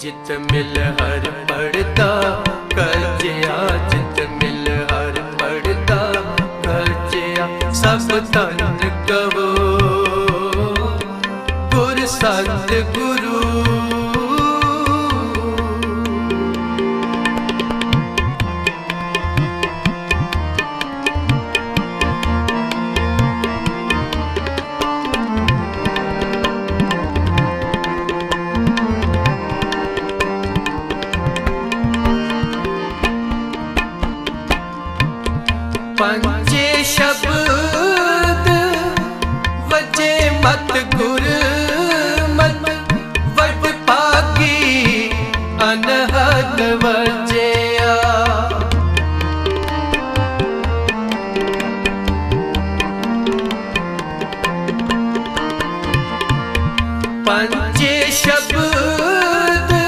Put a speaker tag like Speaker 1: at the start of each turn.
Speaker 1: ਜਿਤ ਮਿਲ ਹਰ ਪੜਦਾ, ਕਰਜਿਆ ਜਿਤ ਮਿਲ ਹਰ ਪੜਦਾ, ਕਰਜਿਆ ਸਭ ਤਨ ਕਹੋ ਗੁਰ ਸੰਤ ਗੁਰੂ ਪੰਜੇ ਸ਼ਬਦ ਵਜੇ ਮਤ ਗੁਰ ਮਤ ਵਟ ਪਾਗੀ ਸ਼ਬਦ